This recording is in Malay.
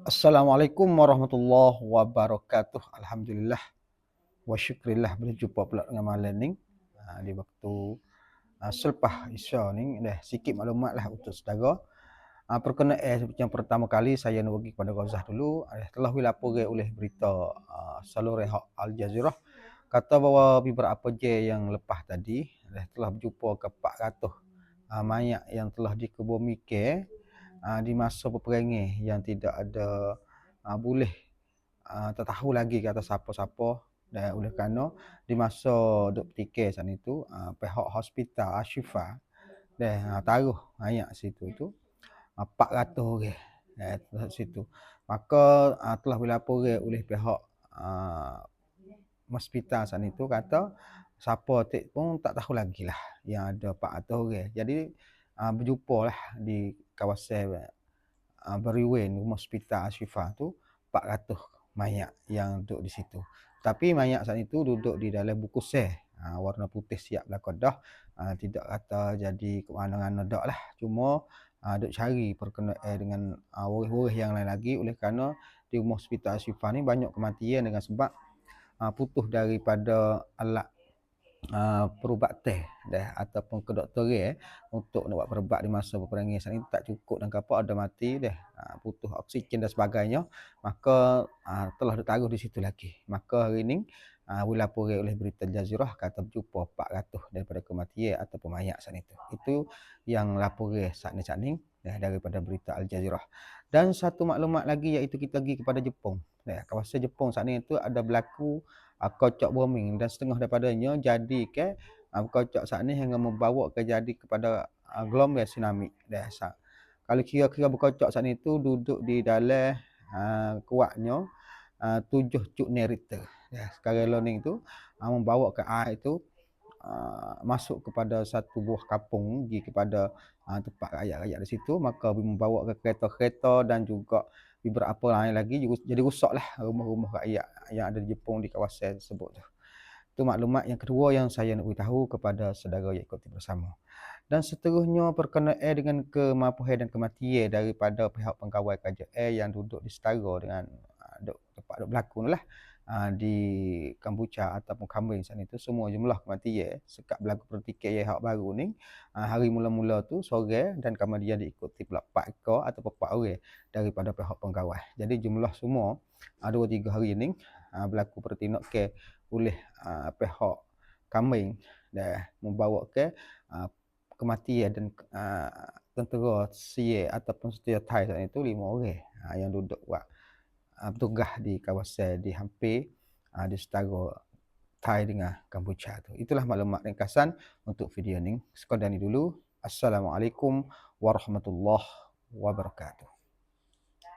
Assalamualaikum warahmatullahi wabarakatuh. Alhamdulillah. Wa syukrillah boleh jumpa pula dengan malam ni. Ha, di waktu ha, selepas Isya ni dah sikit maklumat lah untuk saudara. Ha, perkenaan eh, yang pertama kali saya nak bagi kepada Ghazah dulu eh, telah dilaporkan oleh berita uh, Salur Al Jazeera kata bahawa beberapa je yang lepas tadi eh, telah berjumpa ke 400 uh, mayat yang telah dikebumikan uh, di masa peperangan yang tidak ada uh, boleh uh, tak tahu lagi kata siapa-siapa dan oleh kerana di masa duk petikai saat itu uh, pihak hospital Ashifa dan uh, taruh ayat situ itu uh, 400 orang eh, situ. Maka uh, telah dilaporkan oleh pihak uh, hospital saat itu kata siapa tik pun tak tahu lagi lah yang ada 400 orang jadi uh, berjumpa lah di kawasan uh, Beriwen rumah hospital Ashifa tu 400 mayat yang duduk di situ. Tapi mayat saat itu duduk di dalam buku seh. Uh, warna putih siap belakang dah. Uh, tidak kata jadi ke mana-mana dak lah. Cuma uh, duk cari perkenaan eh, dengan uh, waris-waris yang lain lagi oleh kerana di rumah hospital Ashifa ni banyak kematian dengan sebab uh, putus daripada alat uh, perubat teh dah ataupun ke doktor eh untuk nak buat perubat di masa peperangan saat ini tak cukup dan kapal ada mati dah uh, putus oksigen dan sebagainya. Maka uh, telah ditaruh di situ lagi. Maka hari ini uh, dilapori oleh berita Jazirah kata berjumpa 400 daripada kematian atau mayat saat itu. Itu yang lapori saat ini saat ini dah daripada berita Al Jazirah dan satu maklumat lagi iaitu kita pergi kepada Jepun dah kawasan Jepun saat ini itu ada berlaku uh, kocok bombing dan setengah daripadanya jadi ke uh, kocok saat ni hingga membawa ke jadi kepada uh, gelombang tsunami dahsyat. Kalau kira-kira berkocok saat ni tu duduk di dalam uh, kuatnya uh, tujuh cuk neriter. Ya, sekarang learning tu uh, membawa ke air itu uh, masuk kepada satu buah kapung pergi kepada uh, tempat rakyat-rakyat di situ maka membawa ke kereta-kereta dan juga beberapa lain lagi jadi rusaklah rumah-rumah rakyat yang ada di Jepun di kawasan tersebut tu. Itu maklumat yang kedua yang saya nak beritahu kepada saudara yang ikuti bersama. Dan seterusnya perkenaan dengan kemampuan dan kematian daripada pihak pengkawal KJL yang duduk di setara dengan uh, tempat duduk berlaku lah uh, di Kambucha ataupun Kambing sana itu semua jumlah kematian sekat berlaku pertikaian yang hak baru ni uh, hari mula-mula tu sore dan kemudian diikuti pula 4 ekor atau 4 orang daripada pihak pengawal. Jadi jumlah semua uh, 2 3 hari ni uh, berlaku pertindak ke oleh uh, pihak Kambing dan membawa ke uh, kematian dan uh, tentera Sia ataupun setiap Thai itu lima orang uh, yang duduk buat uh, bertugas di kawasan di hampir uh, di setara Thai dengan Kampuchea tu. Itulah maklumat ringkasan untuk video ni. Sekadar ni dulu. Assalamualaikum warahmatullahi wabarakatuh.